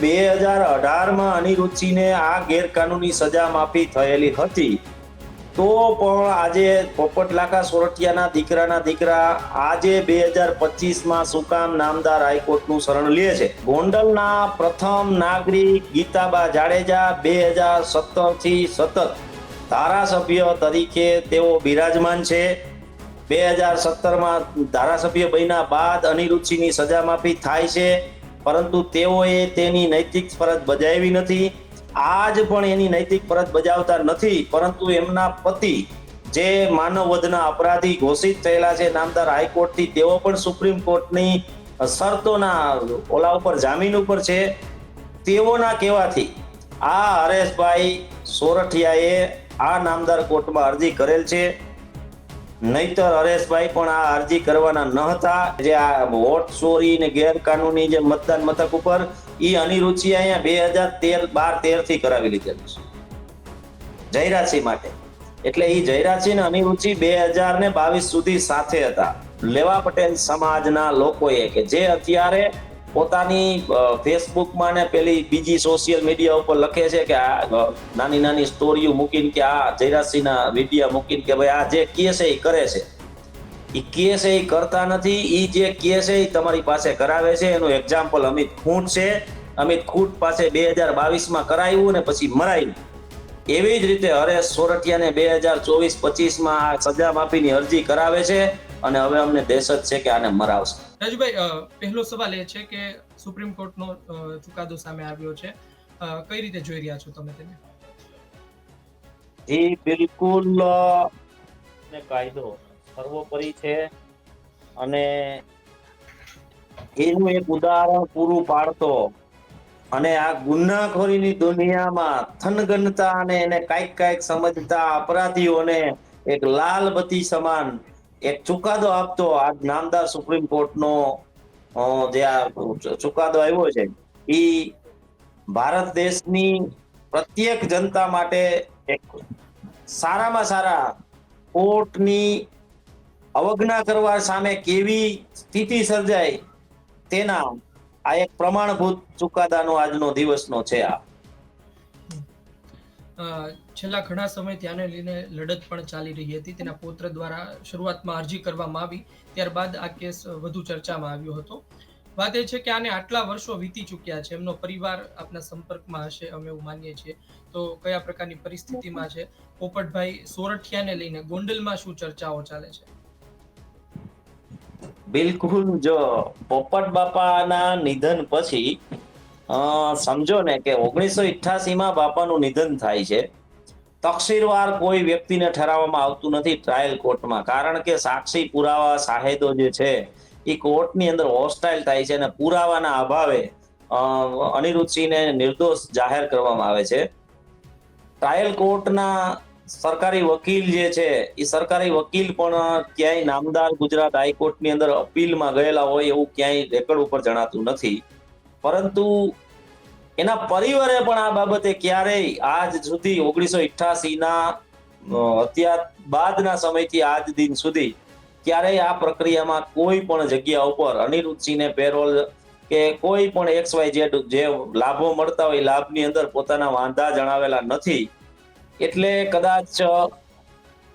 બે હજાર અઢારમાં અનિરુચિને આ ગેરકાનૂની સજા માફી થયેલી હતી. તો પણ આજે પોપટ લાખા સોરઠિયાના દીકરાના દીકરા આજે બે હજાર પચીસમાં સુકામ નામદાર હાઈકોર્ટનું શરણ લે છે. ગોંડલના પ્રથમ નાગરિક ગીતાબા જાડેજા બે હજાર સત્તરથી સતત ધારાસભ્ય તરીકે તેઓ બિરાજમાન છે. બે હજાર સત્તરમાં ધારાસભ્ય બન્યા બાદ અનિરુચિની સજા માફી થાય છે. પરંતુ તેઓએ તેની નૈતિક ફરજ બજાવી નથી. આજ પણ એની નૈતિક ફરજ બજાવતા નથી, પરંતુ એમના પતિ, જે માનવ વધના અપરાધી ઘોષિત થયેલા છે, નામદાર હાઈકોર્ટથી, તેઓ પણ સુપ્રીમ કોર્ટની શરતોના ઓલા ઉપર, જામીન ઉપર છે. તેઓના કહેવાથી આ હરેશભાઈ સોરઠિયાએ આ નામદાર કોર્ટમાં અરજી કરેલ છે. નહીતર હરેશભાઈ પણ આ અરજી કરવાના ન હતા. જે આ વોટ ચોરી ને ગેરકાનૂની જે મતદાન મથક ઉપર ઈ અનિરુચિ અહીંયા બે હજાર તેર, બાર, તેરથી કરાવી લીધેલું છે. જયરાજસિંહ માટે. એટલે એ જયરાજસિંહ ને અનિરુચિ બે હજાર ને બાવીસ સુધી સાથે હતા. લેવા પટેલ સમાજના લોકોએ કે જે અત્યારે પોતાની ફેસબુકમાં ને પેલી બીજી સોશિયલ મીડિયા ઉપર લખે છે કે આ નાની નાની સ્ટોરીઓ મૂકીને કે આ જયરાજસિંહના વિડીયા મૂકીને કે ભાઈ આ જે કે છે એ કરે છે એ કે છે એ કરતા નથી એ જે કે છે એ તમારી પાસે કરાવે છે, એનું એક્ઝામ્પલ અમિત ખૂંટ છે. અમિત ખૂંટ પાસે બે હજાર બાવીસમાં કરાયું ને પછી મરાયું. એવી જ રીતે હરેશ સોરઠિયાને બે હજાર ચોવીસ પચીસમાં આ સજા માફીની અરજી કરાવે છે અને હવે અમને દહેશત છે કે આને મરાવશે. રાજુભાઈ પહેલો સવાલ એ છે કે સુપ્રીમ કોર્ટનો ચુકાદો સામે આવ્યો છે. કઈ રીતે જોઈ રહ્યા છો તમે તેને? જી બિલકુલ ને કાયદો સર્વોપરી છે અને એનું એક ઉદાહરણ પૂરું પાડતો અને આ ગુનાખોરીની દુનિયામાં થનગનતા અને એને કાંઈક કાંઈક સમજતા અપરાધીઓને એક લાલ બત્તી સમાન એક ચુકાદો આપતો આ નામદાર સુપ્રીમ કોર્ટનો જે આ ચુકાદો આવ્યો છે એ ભારત દેશની પ્રત્યેક જનતા માટે એક સારામાં સારા કોર્ટની અવગણના કરવા સામે કેવી સ્થિતિ સર્જાય તેના આ એક પ્રમાણભૂત ચુકાદાનો આજનો દિવસનો છે આ. છેલ્લા ઘણા સમયથી આને લઈને લડત પણ ચાલી રહી હતી. તેના પૌત્ર દ્વારા શરૂઆતમાં અરજી કરવામાં આવી. ત્યારબાદ આ કેસ વધુ ચર્ચામાં આવ્યો હતો. વાત એ છે કે આને આટલા વર્ષો વીતી ચૂક્યા છે. એમનો પરિવાર આપના સંપર્કમાં હશે, અમે એવું માનીએ છીએ. તો કયા પ્રકારની પરિસ્થિતિમાં છે? પોપટભાઈ સોરઠિયાને લઈને ગોંડલમાં શું ચર્ચાઓ ચાલે છે? બિલકુલ, જો પોપટ બાપાના નિધન પછી અ, સમજો ને કે ઓગણીસો માં બાપાનું નિધન થાય છે. તકસીરવાર કોઈ વ્યક્તિને ઠરાવવામાં આવતું નથી ટ્રાયલ કોર્ટમાં. કારણ કે સાક્ષી પુરાવા સાહેદો જે છે એ કોર્ટની અંદર હોસ્ટાઇલ થાય છે અને પુરાવાના અભાવે અનિરુદ્ધસિંહને નિર્દોષ જાહેર કરવામાં આવે છે. ટ્રાયલ કોર્ટના સરકારી વકીલ જે છે એ સરકારી વકીલ પણ ક્યાંય નામદાર ગુજરાત હાઈકોર્ટની અંદર અપીલમાં ગયેલા હોય એવું ક્યાંય રેકર્ડ ઉપર જણાતું નથી. પરંતુ એના પરિવારે પણ આ બાબતે ક્યારેય આજ સુધી ઓગણીસો ઇઠ્ઠાસી ના અ, બાદના સમયથી આજ દિન સુધી ક્યારેય આ પ્રક્રિયામાં કોઈ પણ જગ્યા ઉપર અનિરુદ્ધસિંહને પેરોલ કે કોઈ પણ એક્સ વાય જેડ જે લાભો મળતા હોય લાભની અંદર પોતાના વાંધા જણાવેલા નથી. એટલે કદાચ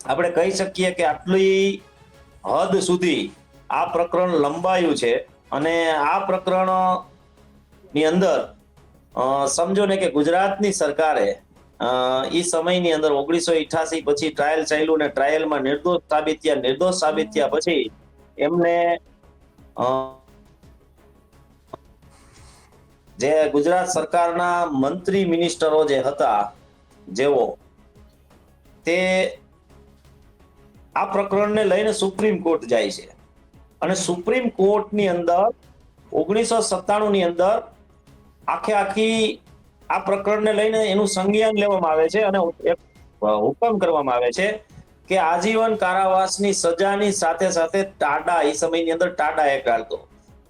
આપણે કહી શકીએ કે આટલી હદ સુધી આ પ્રકરણ લંબાયું છે અને આ પ્રકરણ ની અંદર સમજો ને કે ગુજરાતની સરકારે એ સમયની અંદર ઓગણીસો ઇઠાસી પછી ટ્રાયલ ચાલ્યું ને ટ્રાયલમાં નિર્દોષ સાબિત થયા, નિર્દોષ સાબિત થયા પછી એમને જે ગુજરાત સરકારના મંત્રી મિનિસ્ટરો જે હતા, જેઓ, તે આ પ્રકરણને લઈને સુપ્રીમ કોર્ટ જાય છે. અને સુપ્રીમ કોર્ટની અંદર ઓગણીસો સત્તાણું ની અંદર આખે આખી આ પ્રકરણને લઈને એનું સંજ્ઞાન લેવામાં આવે છે અને હુકમ કરવામાં આવે છે કે આજીવન કારાવાસની સજાની સાથે સાથે ટાડા એ સમયની અંદર ટાડા એક્ટ હાલતો.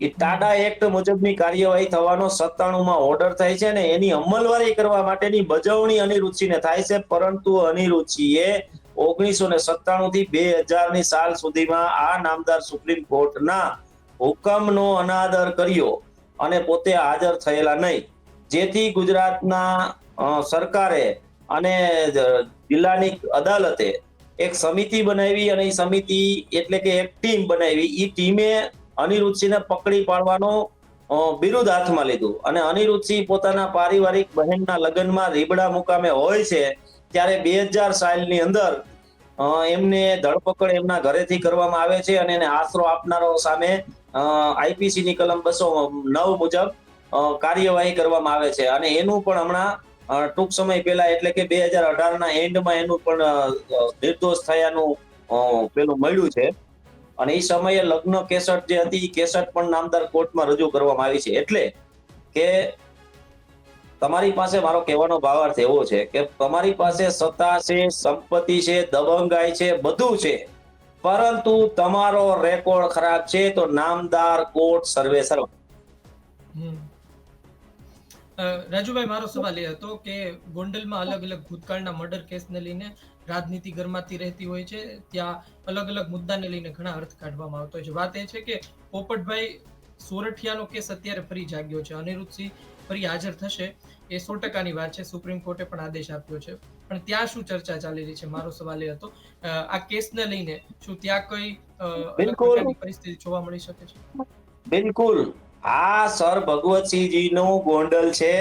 એ ટાડા એક્ટ મુજબની કાર્યવાહી થવાનો સત્તાણું માં ઓર્ડર થાય છે અને એની અમલવારી કરવા માટેની બજવણી અનિરુચિને થાય છે, પરંતુ અનિરુચિએ ઓગણીસો ને સત્તાણું થી બે હજારની સાલ સુધીમાં આ નામદાર સુપ્રીમ કોર્ટના હુકમનો અનાદર કર્યો. અને પોતે હાજર થયેલા નહીં. જેથી ગુજરાતના સરકારે અને જિલ્લાની અદાલતે એક સમિતિ બનાવી અને એ સમિતિ એટલે કે એક ટીમ બનાવી. એ ટીમે અનિરુદ્ધસિંહને પકડી પાડવાનો બિરુદ હાથમાં લીધું. અને અનિરુદ્ધસિંહ પોતાના પારિવારિક બહેનના લગ્નમાં રીબડા મુકામે હોય છે, ત્યારે બે હજાર સાલની અંદર એમને ધરપકડ એમના ઘરેથી કરવામાં આવે છે અને એને આશરો આપનારો સામે આઈપીસી ની કલમ બસો નવ મુજબ કાર્યવાહી કરવામાં આવે છે. અને એનું પણ હમણાં ટૂંક સમય પહેલા એટલે કે બે હજાર અઢારના એન્ડમાં એનું પણ નિર્દોષ થયાનું પેલું મળ્યું છે. અને એ સમયે લગ્ન કેસટ જે હતી એ કેસટ પણ નામદાર કોર્ટમાં રજૂ કરવામાં આવી છે. એટલે કે તમારી પાસે મારો કહેવાનો ભાવાર્થ એવો છે કે તમારી પાસે સત્તા છે, સંપત્તિ છે, દબંગાઈ છે, બધું છે. પરંતુ તમારો રેકોર્ડ ખરાબ છે તો નામદાર કોર્ટ સર્વે સર્વ રાજુભાઈ, મારો સવાલ એ હતો કે ગોંડલમાં અલગ અલગ ભૂતકાળના મર્ડર કેસને લઈને રાજનીતિ ગરમાતી રહેતી હોય છે, ત્યાં અલગ અલગ મુદ્દાને લઈને ઘણા અર્થ કાઢવામાં આવતો હોય છે. વાત એ છે કે પોપટભાઈ સોરઠિયાનો કેસ અત્યારે ફરી જાગ્યો છે. અનિરુદ્ધસિંહ ફરી હાજર થશે, એ સો ટકાની વાત છે. સુપ્રીમ કોર્ટે પણ આદેશ આપ્યો છે. પણ ત્યાં શું ચર્ચા ચાલી રહી છે? મારો સવાલ એ હતો. આ કેસને લઈને શું ત્યાં કોઈ બિલકુલ. પરિસ્થિતિ જોવા મળી શકે છે? બિલકુલ. આ સર ભગવતસિંહજી નું ગોંડલ છે.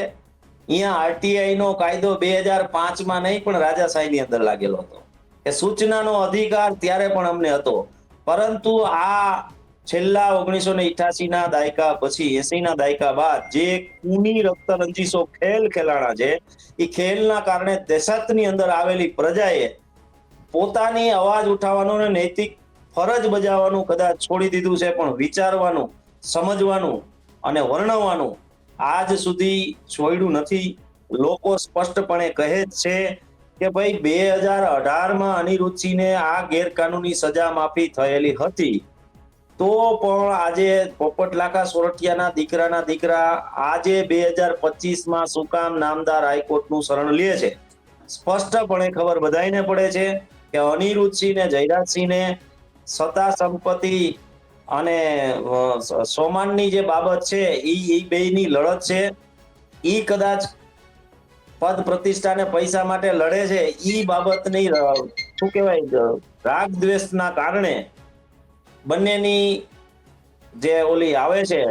અહીંયા આરટીઆઈ નો કાયદો બે હજાર પાંચમાં નહીં પણ રાજાશાહી ની અંદર લાગેલો હતો. કે સૂચનાનો અધિકાર ત્યારે પણ અમને હતો. પરંતુ આ છેલ્લા ઓગણીસો ને ઇઠાસી ના દાયકા પછી એસી ના દાયકા બાદ જે કુની રક્તરંજીસો ખેલ ખેલાણા છે એ ખેલના કારણે દેશતની અંદર આવેલી પ્રજાએ પોતાની અવાજ ઉઠાવવાનો ને નૈતિક ફરજ બજાવવાનું કદાચ છોડી દીધું છે, પણ વિચારવાનું, સમજવાનું અને વર્ણવવાનું આજ સુધી છોડ્યું નથી. લોકો સ્પષ્ટપણે કહે છે કે ભાઈ, બે હજાર અઢારમાં અનિરુચિને આ ગેરકાનૂની સજા માફી થયેલી હતી. તો પણ આજે પોપટ લાખા સોરઠિયાના દીકરાના દીકરા આજે બે હજાર પચીસમાં શું કામ નામદાર હાઈકોર્ટનું શરણ લે છે. સ્પષ્ટપણે ખબર બધાને પડે છે કે અનિરુદ્ધસિંહને, જયરાજસિંહને સત્તા સંપત્તિ અને સોમાનની જે બાબત છે એ એ બેયની લડત છે. એ કદાચ પદ પ્રતિષ્ઠાને પૈસા માટે લડે છે એ બાબતની શું કહેવાય રાગ દ્વેષના કારણે બંનેની જે ઓલી આવે છે,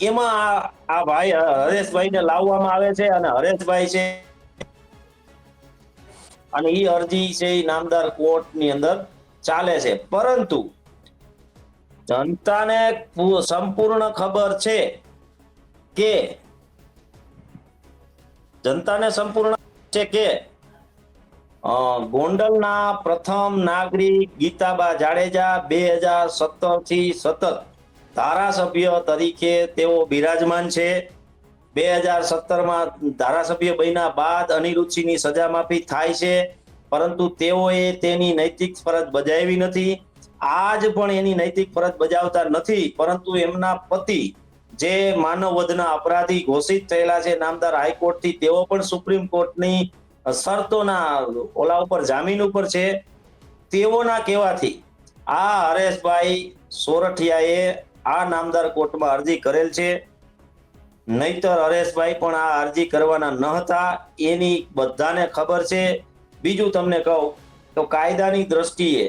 એમાં આ- ભાઈ હરેશભાઈને લાવવામાં આવે છે અને હરેશભાઈ છે અને એ અરજી છે એ નામદાર કોર્ટની અંદર ચાલે છે. પરંતુ જનતાને સંપૂર્ણ ખબર છે કે જનતાને સંપૂર્ણ છે કે ગોંડલના પ્રથમ નાગરિક ગીતાબા જાડેજા બે હજાર સત્તરથી સતત ધારાસભ્ય તરીકે તેઓ બિરાજમાન છે. બે હજાર સત્તરમાં ધારાસભ્ય બન્યા બાદ અનિરુચિની સજા માફી થાય છે, પરંતુ તેઓએ તેની નૈતિક ફરજ બજાવી નથી. આજ પણ એની નૈતિક ફરજ બજાવતા નથી, પરંતુ એમના પતિ જે માનવ વધના અપરાધી ઘોષિત થયેલા છે, નામદાર હાઈકોર્ટથી તેઓ પણ સુપ્રીમ કોર્ટની શરતોના ઓલા ઉપર, જામીન ઉપર છે, તેઓના કહેવાથી આ હરેશભાઈ સોરઠિયાએ આ નામદાર કોર્ટમાં અરજી કરેલ છે. નહીતર હરેશભાઈ પણ આ અરજી કરવાના ન હતા, એની બધાને ખબર છે. બીજું તમને કહું તો કાયદાની દ્રષ્ટિએ,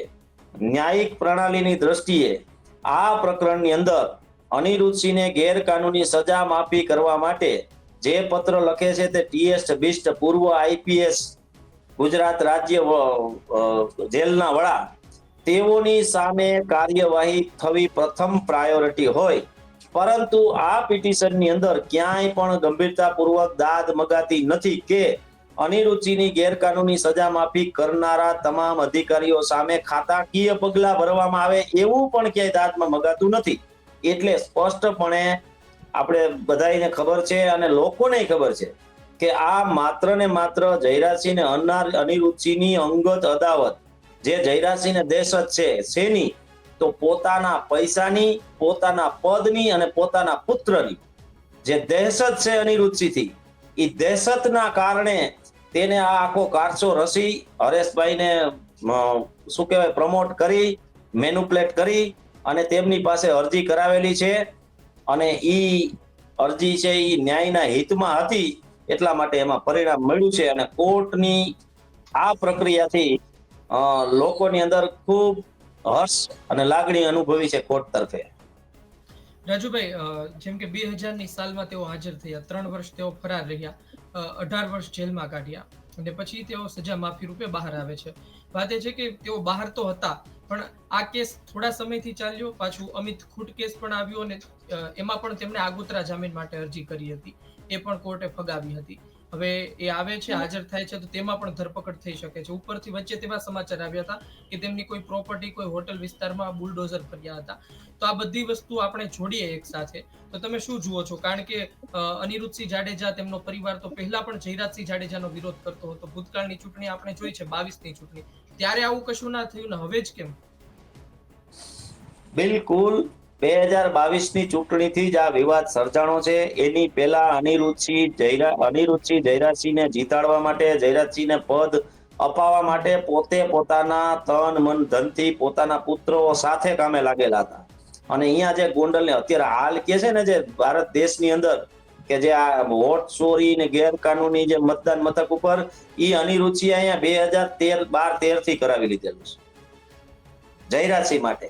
ન્યાયિક પ્રણાલીની દ્રષ્ટિએ આ પ્રકરણની અંદર અનિરુદ્ધસિંહને ગેરકાનૂની સજા માફી કરવા માટે જે પત્ર લખે છે તે ટીએસ બિસ્ટ પૂર્વ આઈપીએસ ગુજરાત રાજ્ય જેલના વડા. તેઓની સામે કાર્યવાહી થવી પ્રથમ પ્રાયોરિટી હોય. પરંતુ આ પિટિશનની અંદર ક્યાંય પણ ગંભીરતાપૂર્વક દાદ મગાતી નથી કે અનિરુચિની ગેરકાનૂની સજા માફી કરનારા તમામ અધિકારીઓ સામે ખાતાકીય પગલા ભરવામાં આવે એવું પણ ક્યાંય દાદમાં મગાતું નથી. એટલે સ્પષ્ટપણે આપણે બધાને ખબર છે અને લોકોને ખબર છે કે આ માત્ર ને માત્ર જયરાજસિંહ ને અનાર અનિરુદ્ધસિંહની અંગત અદાવત, જે જયરાજસિંહ દહેશત છે, શેની? તો પોતાના પૈસાની, પોતાના પદની અને પોતાના પુત્રની. જે દહેશત છે અનિરુદ્ધસિંહથી એ દહેશતના કારણે તેને આ આખો કારસો રસી હરેશભાઈને શું કહેવાય, પ્રમોટ કરી મેનુપ્લેટ કરી અને તેમની પાસે અરજી કરાવેલી છે. અને ઈ અરજી છે એ ન્યાયના હિતમાં હતી એટલા માટે એમાં પરિણામ મળ્યું છે અને કોર્ટની આ પ્રક્રિયાથી લોકોની અંદર ખૂબ હર્ષ અને લાગણી અનુભવી છે કોર્ટ તરફે. રાજુભાઈ જેમ કે બે હજારની સાલમાં તેઓ હાજર થયા, ત્રણ વર્ષ તેઓ ફરાર રહ્યા અઢાર વર્ષ જેલમાં કાઢ્યા અને પછી તેઓ સજા માફી રૂપે બહાર આવે છે. વાત એ છે કે તેઓ બહાર તો હતા, પણ આ કેસ થોડા સમયથી ચાલ્યો, પાછું અમિત ખૂટ કેસ પણ આવ્યો અને એમાં પણ તેમણે આગોતરા જામીન માટે અરજી કરી હતી. એ પણ કોર્ટે ફગાવી હતી. હવે એ આવે છે, હાજર થાય છે, તો તેમાં પણ ધરપકડ થઈ શકે છે. ઉપરથી વચ્ચે તેવા સમાચાર આવ્યા હતા કે તેમની કોઈ પ્રોપર્ટી, કોઈ હોટલ વિસ્તારમાં બુલડોઝર ફર્યા હતા. તો આ બધી વસ્તુ આપણે જોડીએ એક સાથે. તો તમે શું જુઓ છો? કારણ કે અનિરુદ્ધસિંહ જાડેજા તેમનો પરિવાર તો પહેલા પણ જયરાજસિંહ જાડેજાનો વિરોધ કરતો હતો. ભૂતકાળની ચૂંટણી આપણે જોઈ છે, બાવીસની ચૂંટણી. ત્યારે આવું કશું ના થયું ને હવે જ કેમ? બિલકુલ બે હજાર બાવીસની ચૂંટણીથી જ આ વિવાદ સર્જાણો છે. એની પહેલા અનિરુદ્ધસિંહ જયરા, અનિરુદ્ધસિંહ જયરાજસિંહને જીતાડવા માટે, જયરાજસિંહને પદ અપાવવા માટે પોતે પોતાના તન, મન, ધનથી પોતાના પુત્રો સાથે કામે લાગેલા હતા. અને અહીંયા જે ગોંડલને અત્યારે હાલ કે છે ને જે ભારત દેશની અંદર કે જે આ વોટ ચોરી ને ગેરકાનૂની જે મતદાન મથક ઉપર એ અનિરુચિ અહીંયા બે હજાર તેર, બાર, તેરથી કરાવી લીધેલું છે. જયરાજસિંહ માટે.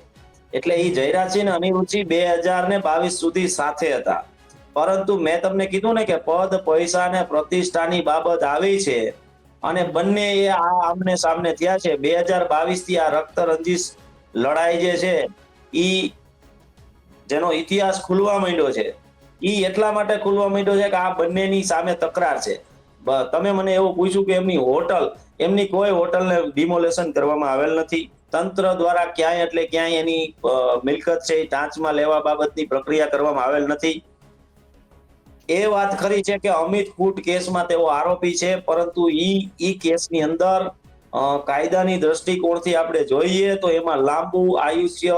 એટલે એ જયરાજસિંહ અને અનિરુચિ બે હજાર ને બાવીસ સુધી સાથે હતા. પરંતુ મેં તમને કીધું ને કે પદ, પૈસા ને પ્રતિષ્ઠાની બાબત આવી છે અને બંને એ આ આમને સામને થયા છે. બે હજાર બાવીસથી આ રક્ત રંજીશ લડાઈ જે છે, ઈ જેનો ઇતિહાસ ખુલવા માંડ્યો છે, ઈ એટલા માટે ખુલવા માંડ્યો છે કે આ બંનેની સામે તકરાર છે. તમે મને એવું પૂછ્યું કે એમની હોટલ, એમની કોઈ હોટલને ડિમોલેશન કરવામાં આવેલ નથી? તંત્ર દ્વારા ક્યાંય એટલે ક્યાંય એની મિલકત છે ટાંચમાં લેવા બાબતની પ્રક્રિયા કરવામાં આવેલ નથી. એ વાત ખરી છે કે અમિત કૂટ કેસમાં તેઓ આરોપી છે, પરંતુ ઈ ઈ કેસની અંદર કાયદાની દ્રષ્ટિકોણથી આપણે જોઈએ તો એમાં લાંબુ આયુષ્ય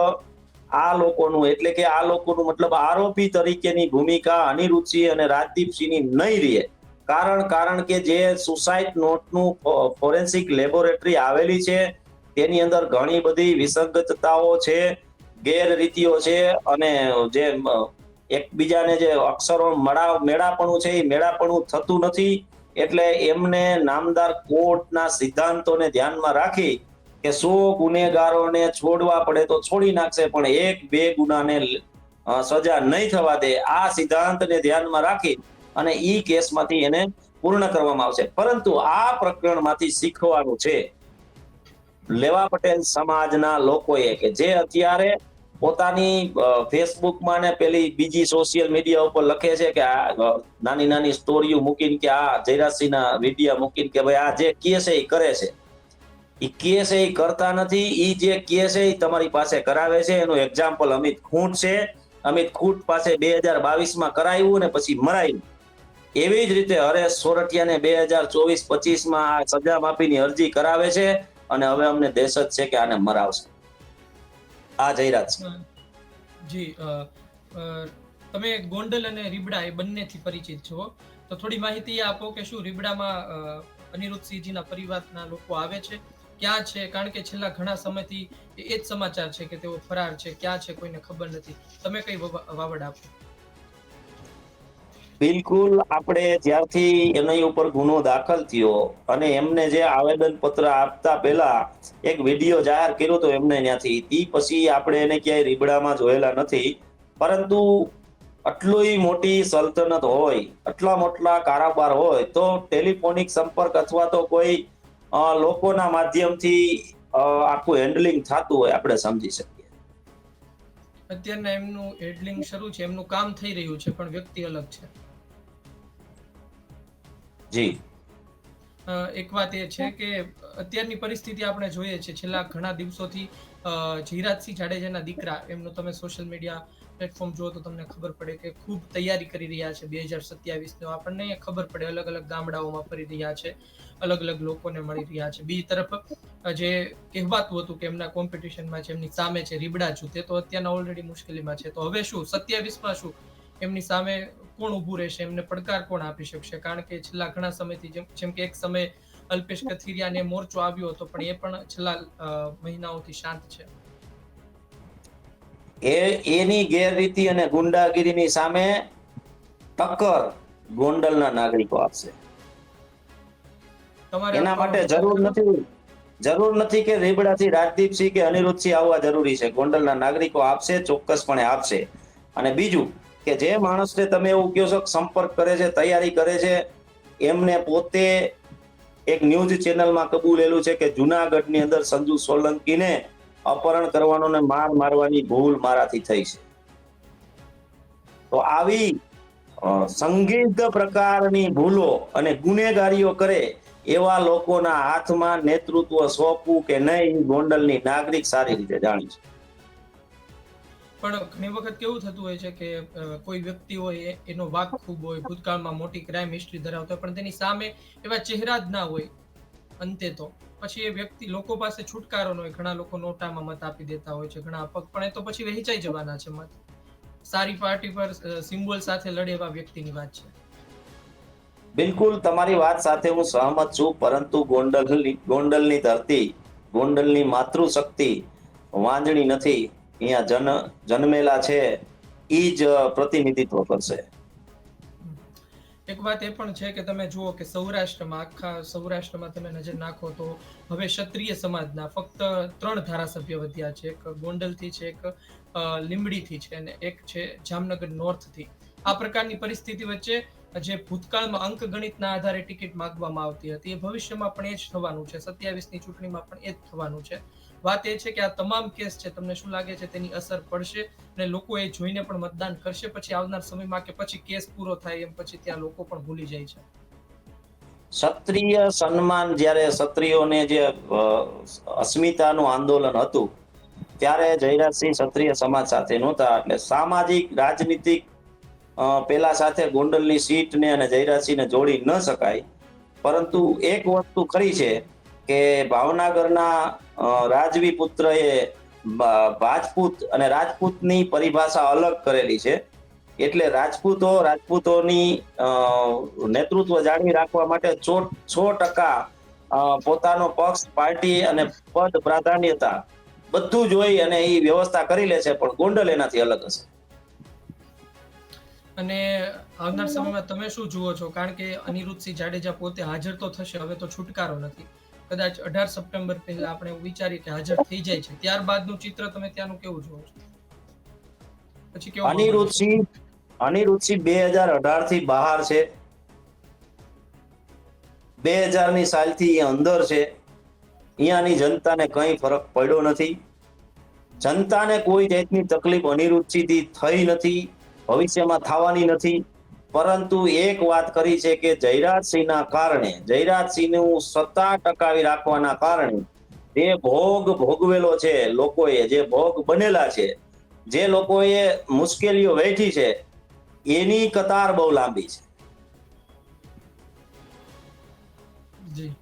આ લોકોનું, એટલે કે આ લોકોનું મતલબ આરોપી તરીકેની ભૂમિકા અનિરુદ્ધસિંહ અને રાજદીપસિંહની નહીં રહે. કારણ કારણ કે જે સુસાઇડ નોટનું ફોરેન્સિક લેબોરેટરી આવેલી છે તેની અંદર ઘણી બધી વિસંગતતાઓ છે, ગેરરીતિઓ છે અને જે એકબીજાને જે અક્ષરો મળા, મેળાપણું છે, એ મેળાપણું થતું નથી. એટલે એમને નામદાર કોર્ટના સિદ્ધાંતોને ધ્યાનમાં રાખી કે સો ગુનેગારોને છોડવા પડે તો છોડી નાખશે, પણ એક, બે ગુનાને સજા નહીં થવા દે. આ સિદ્ધાંતને ધ્યાનમાં રાખી અને ઈ કેસમાંથી એને પૂર્ણ કરવામાં આવશે. પરંતુ આ પ્રકરણમાંથી શીખવાનું છે લેવા પટેલ સમાજના લોકોએ કે જે અત્યારે પોતાની ફેસબુકમાં ને પેલી બીજી સોશિયલ મીડિયા ઉપર લખે છે કે આ નાની નાની સ્ટોરીઓ મૂકીને કે આ જયરાજસિંહના વિડીયા મૂકીને કે ભાઈ આ જે કે છે એ કરે છે. ઈ કેસ એ કરતા નથી એ જે કેસ એ તમારી પાસે કરાવે છે. એનું એક્ઝામ્પલ અમિત ખૂંટ છે. અમિત ખૂંટ પાસે બે હજાર બાવીસમાં કરાયું ને પછી મરાયું. એવી જ રીતે હરેશ સોરઠિયાને બે હજાર ચોવીસ પચીસમાં આ સજા માફીની અરજી કરાવે છે. અને હવે અમને દેશ જ છે કે આને મરાવશે. આ જાહેરાત છે. જી તમે ગોંડલ અને રીબડા એ બંનેથી પરિચિત છો. તો થોડી માહિતી આપો કે શું રીબડામાં અનિરુદ્ધસિંહજીના પરિવારના લોકો આવે છે? ક્યાં છે? કારણ કે છેલ્લા ઘણા સમયથી એ જ સમાચાર છે કે તેઓ ફરાર છે. ક્યાં છે? કોઈને ખબર નથી. તમે કઈ વવા- વાવડ આપો. બિલકુલ આપણે જ્યારથી એની ઉપર ગુનો દાખલ થયો અને એમને જે આવેદન પત્ર આપતા પહેલા એક વીડિયો જાહેર કર્યો તો એમને ત્યાંથી તી પછી આપણે એને ક્યાંય રીબડામાં જોયેલા નથી. પરંતુ આટલી મોટી સલ્તનત હોય, આટલા મોટલા કારોબાર હોય, તો ટેલિફોનિક સંપર્ક અથવા તો કોઈ લોકોના માધ્યમથી આખું હેન્ડલિંગ થતું હોય આપણે સમજી શકીએ. અત્યારના એમનું હેડલિંગ શરૂ છે, એમનું કામ થઈ રહ્યું છે, પણ વ્યક્તિ અલગ છે. જી. એક વાત એ છે કે અત્યારની પરિસ્થિતિ આપણે જોઈએ છે, છેલ્લા ઘણા દિવસોથી જીરાજસિંહ જાડેજાના દીકરા, એમનો તમે સોશિયલ મીડિયા પ્લેટફોર્મ જુઓ તો તમને ખબર પડે કે ખૂબ તૈયારી કરી રહ્યા છે બે હજાર સત્યાવીસનો. આપણને ખબર પડે અલગ અલગ ગામડાઓમાં ફરી રહ્યા છે, અલગ અલગ લોકોને મળી રહ્યા છે. બીજી તરફ, જે કહેવાતું હતું કે એમના કોમ્પિટિશનમાં છે, એમની સામે છે રીબડા જૂથે, તો અત્યારના ઓલરેડી મુશ્કેલીમાં છે. તો હવે શું? સત્યાવીસમાં શું? એમની સામે કોણ ઊભું રહેશે? એમને પડકાર કોણ આપી શકશે? કારણ કે છેલ્લા ઘણા સમયથી જેમ કે એક સમય અલ્પેશ કથિરિયાને મોરચો આવ્યો હતો પણ એ પણ છેલ્લા મહિનાઓથી શાંત છે. એ એની ગેરરીતિ અને ગુંડાગીરીની સામે ટક્કર ગોંડલના નાગરિકો આપશે. તમારે એના માટે જરૂર નથી જરૂર નથી કે રીબડાથી રાજદીપસિંહ કે અનિરુદ્ધસિંહ આવવા જરૂરી છે. ગોંડલના નાગરિકો આપશે ચોક્કસપણે આપશે. અને બીજું કે જે માણસને તમે એવું કહો છો સંપર્ક કરે છે, તૈયારી કરે છે, એમને પોતે એક ન્યૂઝ ચેનલમાં કબૂલેલું છે કે જુનાગઢની અંદર સંજુ સોલંકીને અપહરણ કરવાનો ને માર મારવાની ભૂલ મારાથી થઈ છે. તો આવી સંગીત પ્રકારની ભૂલો અને ગુનેગારીઓ કરે એવા લોકોના હાથમાં નેતૃત્વ સોંપવું કે નહીં ગોંડલની નાગરિક સારી રીતે જાણી છે. પણ ઘણી વખત કેવું થતું હોય છે કે કોઈ વ્યક્તિ હોય એનો વાક ખૂબ હોય, ભૂતકાળમાં મોટી ક્રાઇમ હિસ્ટ્રી ધરાવતો હોય, પણ તેની સામે એવા ચહેરા જ ના હોય, અંતે તો. પછી એ વ્યક્તિ લોકો પાસે છુટકારો હોય, ઘણા લોકો નોટામાં મત આપી દેતા હોય છે, ઘણા અપક, પણ એ તો પછી વહેંચાઈ જવાના છે મત. સારી પાર્ટી પર સિમ્બોલ સાથે લડે એવા વ્યક્તિની વાત છે. બિલકુલ, તમારી વાત સાથે હું સહમત છું, પરંતુ ગોંડલની ગોંડલની ધરતી, ગોંડલની માતૃશક્તિ વાંજણી નથી. અહીંયા જન, જન્મેલા છે એ જ પ્રતિનિધિત્વ કરશે. એક વાત એ પણ છે કે તમે જુઓ કે સૌરાષ્ટ્રમાં આખા સૌરાષ્ટ્રમાં તમે નજર નાખો તો હવે ક્ષત્રિય સમાજના ફક્ત ત્રણ ધારાસભ્ય વધ્યા છે. એક ગોંડલથી છે, એક લીમડીથી છે અને એક છે જામનગર નોર્થથી. આ પ્રકારની પરિસ્થિતિ વચ્ચે જે ભૂતકાળમાં અંક ગણિતના આધારે ટિકિટ માંગવામાં આવતી હતી એ ભવિષ્યમાં પણ એ જ થવાનું છે. સત્યાવીસની ચૂંટણીમાં પણ એ જ થવાનું છે. વાત એ છે કે આ તમામ કેસ છે, તમને શું લાગે છે તેની અસર પડશે અને લોકો એ જોઈને પણ મતદાન કરશે, પછી આવનાર સમયમાં કે પછી કેસ પૂરો થાય એમ પછી ત્યાં લોકો પણ ભૂલી જાય છે. ક્ષત્રિય સન્માન જ્યારે ક્ષત્રિયોને જે અસ્મિતાનું આંદોલન હતું, ત્યારે જયરાજસિંહ ક્ષત્રિય સમાજ સાથે નહોતા, એટલે સામાજિક, રાજનીતિક પેલા સાથે ગોંડલની સીટને અને જયરાજસિંહને જોડી ન શકાય, પરંતુ એક વસ્તુ ખરી છે કે ભાવનગરના રાજવી પુત્રએ એ રાજપૂત અને રાજપૂતની પરિભાષા અલગ કરેલી છે. એટલે રાજપૂતો, રાજપૂતોની નેતૃત્વ જાળવી રાખવા માટે સો ટકા પોતાનો પક્ષ, પાર્ટી અને પદ પ્રાધાન્યતા બધું જોઈ અને એ વ્યવસ્થા કરી લે છે, પણ ગોંડલ એનાથી અલગ હશે. અને આવનાર સમયમાં તમે શું જુઓ છો? કારણ કે અનિરુદ્ધસિંહ જાડેજા પોતે હાજર તો થશે, હવે તો છુટકારો નથી. કદાચ અઢાર સપ્ટેમ્બર પહેલા આપણે વિચારીએ કે હાજર થઈ જાય છે. ત્યારબાદનું ચિત્ર તમે ત્યાંનું કેવું જોવો છો? પછી કેવું અનિરુદ્ધસિંહ અનિરુદ્ધસિંહ બે હજાર અઢારથી બહાર છે. બે હજારની સાલથી એ અંદર છે. અહીંયાની જનતાને કંઈ ફરક પડ્યો નથી. જનતાને કોઈ જાતની તકલીફ અનિરુદ્ધસિંહથી થઈ નથી. ભવિષ્યમાં થવાની નથી. પરંતુ એક વાત કરી છે કે જયરાજસિંહના કારણે, જયરાજસિંહનું સત્તા ટકાવી રાખવાના કારણે જે ભોગ ભોગવેલો છે લોકોએ, જે ભોગ બનેલા છે, જે લોકોએ મુશ્કેલીઓ વેઠી છે, એની કતાર બહુ લાંબી છે. જી.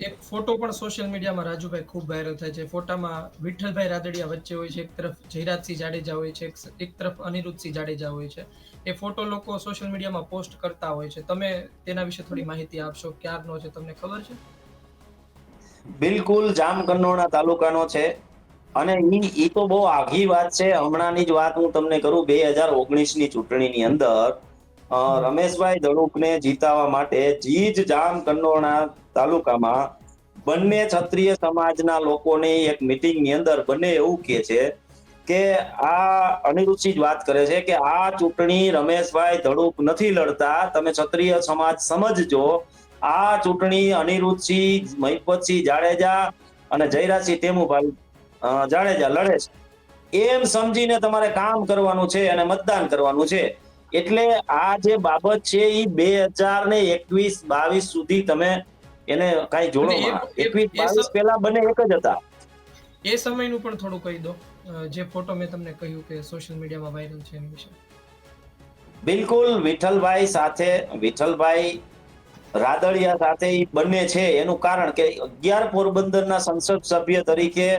એક ફોટો પણ સોશિયલ મીડિયામાં રાજુભાઈ ખૂબ વાયરલ થાય છે. ફોટામાં વિઠ્ઠલભાઈ રાદડિયા વચ્ચે હોય છે એક તરફ જયરાજસિંહ જાડેજા હોય છે એક- તરફ અનિરુદ્ધસિંહ જાડેજા હોય છે. એ ફોટો લોકો સોશિયલ મીડિયામાં પોસ્ટ કરતા હોય છે. તમે તેના વિશે થોડી માહિતી આપશો? ક્યારનો છે તમને ખબર છે? બિલકુલ જામકંડોરણા તાલુકાનો છે. અને ઈ તો બહુ આઘી વાત છે. હમણાંની જ વાત હું તમને કરું. બે હજાર ઓગણીસની ચૂંટણીની અંદર રમેશભાઈ ધડુકને જીતાવા માટે જીજ જામકંડોરણા તાલુકામાં બંને ક્ષત્રિય સમાજના લોકોની એક મિટિંગની અંદર બંને એવું કહે છે કે આ અનિરુચિ જ વાત કરે છે કે આ ચૂંટણી રમેશભાઈ ધડુક નથી લડતા, તમે ક્ષત્રિય સમાજ સમજજો. આ ચૂંટણી અનિરુચિ મહિપતસિંહ જાડેજા અને જયરાજસિંહ તેમુભાઈ જાડેજા લડે છે. એમ સમજીને તમારે કામ કરવાનું છે અને મતદાન કરવાનું છે. એટલે આ જે બાબત છે એ બે હજાર ને એકવીસ બાવીસ સુધી તમે એને કઈ જોડો અને એ- માં. એ- એકવીસ બાવીસ પહેલા બંને એક જ હતા. એ સમયનું પણ થોડું કહી દો. જે ફોટો મેં તમને કહ્યું કે સોશિયલ મીડિયામાં વાયરલ છે એની વિશે. બિલકુલ વિઠ્ઠલભાઈ સાથે વિઠ્ઠલભાઈ રાદડિયા સાથે એ બંને છે. એનું કારણ કે અગિયાર પોરબંદરના સંસદ સભ્ય તરીકે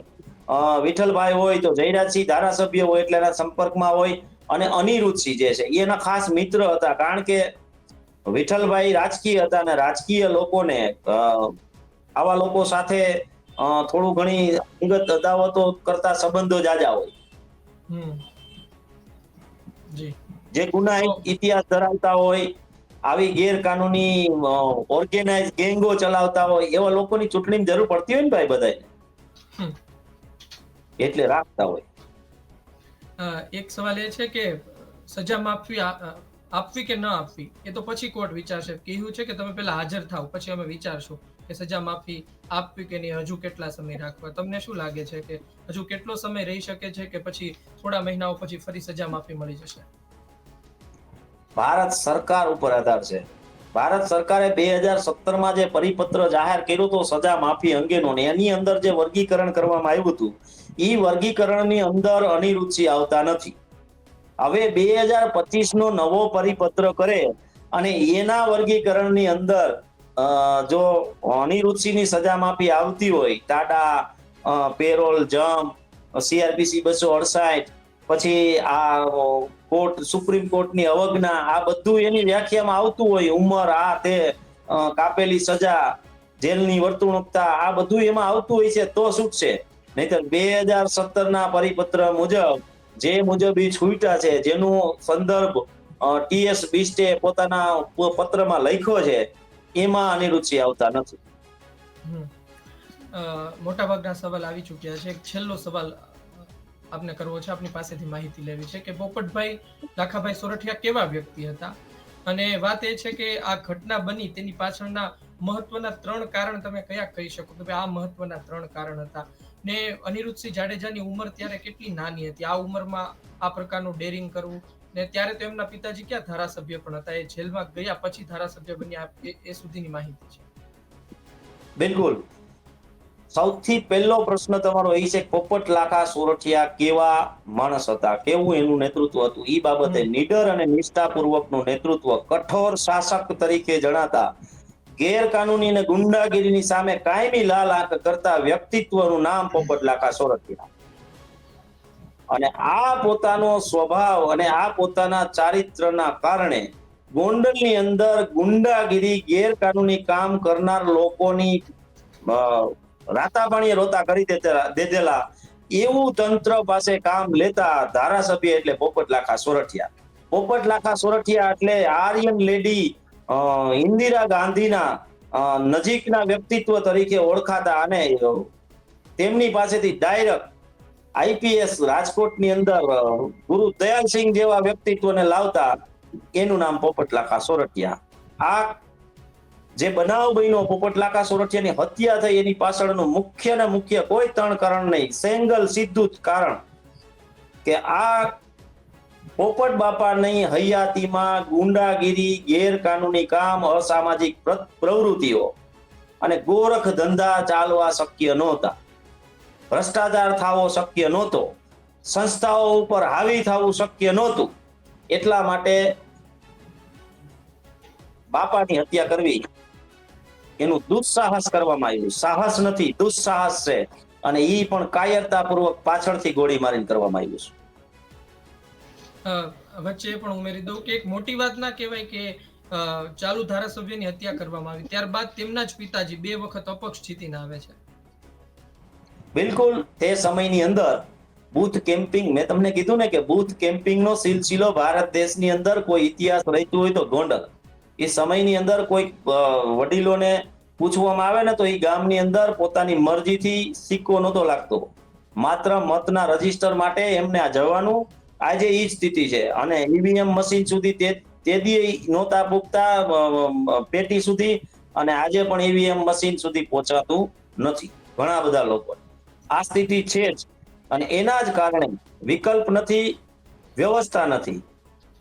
વિઠ્ઠલભાઈ હોય તો જયરાજસિંહ ધારાસભ્ય હોય એટલે એના સંપર્કમાં હોય અને અનિરુદ્ધસિંહ જે છે એના ખાસ મિત્ર હતા. કારણ કે વિઠ્ઠલભાઈ રાજકીય હતા અને રાજકીય લોકોને આવા લોકો સાથે થોડું ઘણી અંગત અદાવતો કરતા સંબંધો જાજા હોય. જે. ગુના ઇતિહાસ ધરાવતા હોય આવી ગેરકાનૂની ઓર્ગેનાઇઝ ગેંગો ચલાવતા હોય એવા લોકોની ચૂંટણીની જરૂર પડતી હોય ને ભાઈ બધાને એટલે રાખતા હોય. એક સવાલ એ છે કે સજા અ, આપવી કે ન આપવી, એ તો પછી કોર્ટ વિચારશે કહ્યું છે કે તમે પહેલા હાજર થાવ પછી અમે વિચારશું કે સજા માફી આપવી કે નહીં, હજુ કેટલા સમય રાખવા? તમને શું લાગે છે કે હજુ કેટલો સમય રહી શકે છે કે પછી થોડા મહિનાઓ પછી ફરી સજા માફી મળી જશે? ભારત સરકાર ઉપર આધાર છે. ભારત સરકારે બે હજાર સત્તરમાં જે પરિપત્ર જાહેર કર્યો હતો સજા માફી અંગેનો, ને એની અંદર જે વર્ગીકરણ કરવામાં આવ્યું હતું એ વર્ગીકરણની અંદર અનિરુચિ આવતા નથી. હવે બે હજાર પચીસ નો નવો પરિપત્ર કરે અને એના વર્ગીકરણની અંદર જો અનિરુચિની સજા માફી આવતી હોય, ટાટા પેરોલ જમ્પ સીઆરપીસી બસો અડસાઠ, પછી આ કોર્ટ, સુપ્રીમ કોર્ટની અવજ્ઞા, આ બધું એની વ્યાખ્યામાં આવતું હોય, ઉંમર, આ તે કાપેલી સજા, જેલની વર્તણૂકતા, આ બધું એમાં આવતું હોય છે, તો છૂટશે નહીતર બે હજાર સત્તર ના પરિપત્ર મુજબ જે મુજબ એ છૂટા છે, જેનું સંદર્ભ ટીએસ બિસ્ટે પોતાના પત્રમાં લખ્યો છે, એમાં અનિરુચિ આવતા નથી. મોટાભાગના સવાલ આવી ચૂક્યા છે. છેલ્લો સવાલ આપને કરવો છે, આપની પાસેથી માહિતી લેવી છે કે પોપટભાઈ, લાખાભાઈ સોરઠિયા કેવા વ્યક્તિ હતા? અને વાત એ છે કે આ ઘટના બની, તેની પાછળના મહત્વના ત્રણ કારણ તમે કયા કહી શકો? કે આ મહત્વના ત્રણ કારણ હતા. ને અનિરુદ્ધસિંહ જાડેજાની ઉંમર ત્યારે કેટલી નાની હતી? આ ઉંમરમાં આ પ્રકારનું ડેરિંગ કરવું ને ત્યારે તો એમના પિતાજી ક્યાં ધારાસભ્ય પણ હતા? એ જેલમાં ગયા પછી ધારાસભ્ય બન્યા એ- સુધીની માહિતી છે. બિલકુલ. સૌથી પહેલો પ્રશ્ન તમારો એ છે પોપટ લાખા સોરઠિયા કેવા માણસ હતા? કેવું એનું નેતૃત્વ હતું? એ બાબતે. નીડર અને નિષ્ઠાપૂર્વકનું નેતૃત્વ કઠોર શાસક તરીકે જણાતા ગેરકાનૂની અને ગુંડાગીરીની સામે કાયમી લાલ આંખ કરતા વ્યક્તિત્વનું નામ પોપટ લાખા સોરઠિયા. અને આ પોતાનો સ્વભાવ અને આ પોતાના ચારિત્રના કારણે ગોંડલની અંદર ગુંડાગીરી, ગેરકાનૂની કામ કરનાર લોકોની રાતાપાણીએ રોતા કરી દેધેલા એવું તંત્ર પાસે કામ લેતા ધારાસભ્ય એટલે પોપટ લાખા સોરઠિયા. પોપટ લાખા સોરઠિયા એટલે આર્યન લેડી ઇન્દિરા ગાંધીના નજીકના વ્યક્તિત્વ તરીકે ઓળખાતા અને તેમની પાસેથી ડાયરેક્ટ આઈપીએસ રાજકોટની અંદર ગુરુ દયાલસિંહ જેવા વ્યક્તિત્વને લાવતા એનું નામ પોપટ લાખા સોરઠિયા. આ જે બનાવ બન્યો પોપટ લાખા સોરઠિયાની હત્યા થઈ, એની પાછળનું મુખ્ય ને મુખ્ય કોઈ ત્રણ કારણ નહીં, સેંગલ સીધું જ કારણ કે આ પોપટ બાપાની હૈયાતીમાં ગુંડાગીરી, ગેરકાનૂની કામ, અસામાજિક પ્રવૃત્તિઓ અને ગોરખ ધંધા ચાલવા શક્ય નહોતા. ભ્રષ્ટાચાર થવો શક્ય નહોતો. સંસ્થાઓ ઉપર હાવી થવું શક્ય નહોતું. એટલા માટે બાપાની હત્યા કરવી એનું દુસ્સાહસ કરવામાં આવ્યું. સાહસ નથી દુસ્સાહસ છે અને એ પણ કાયરતાપૂર્વક પાછળથી ગોળી મારીને કરવામાં આવ્યું છે. વચ્ચે પણ ઉમેરી દઉં કે એક મોટી વાત ના કહેવાય કે ચાલુ ધારાસભ્યની હત્યા કરવામાં આવી. ત્યારબાદ તેમના જ પિતાજી બે વખત અપક્ષ જીતીને આવે છે. બિલકુલ, તે સમયની અંદર બુથ કેમ્પિંગ, મેં તમને કીધું ને કે બુથ કેમ્પિંગનો સિલસિલો ભારત દેશની અંદર કોઈ ઇતિહાસ રહેતું હોય તો ગોંડલ. એ સમયની અંદર કોઈ વડીલોને પૂછવામાં આવે ને તો એ ગામની અંદર પોતાની મરજીથી સિક્કો નહોતો લાગતો. માત્ર મતના રજિસ્ટર માટે એમને આ જવાનું આજે એ જ સ્થિતિ છે. અને ઈવીએમ મશીન સુધી તે તે દી નહોતા પૂગતા પેટી સુધી અને આજે પણ ઈવીએમ મશીન સુધી પહોંચાતું નથી ઘણા બધા લોકો. આ સ્થિતિ છે જ. અને એના જ કારણે વિકલ્પ નથી, વ્યવસ્થા નથી.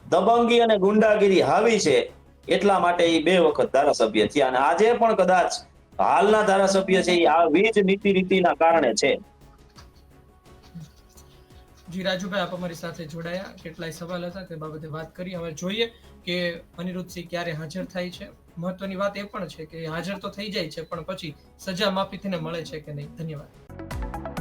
દબંગી અને ગુંડાગીરી હાવી છે એટલા માટે એ બે વખત ધારાસભ્ય થયા. અને આજે પણ કદાચ હાલના ધારાસભ્ય છે એ આ વીજ નીતિ રીતિના કારણે છે. જી રાજુભાઈ આપ અમારી સાથે જોડાયા. કેટલાય સવાલ હતા તે બાબતે વાત કરી. હવે જોઈએ કે અનિરુદ્ધસિંહ ક્યારે હાજર થાય છે. મહત્વની વાત એ પણ છે કે હાજર તો થઈ જાય છે, પણ પછી સજા માફી થઈને મળે છે કે નહીં? ધન્યવાદ.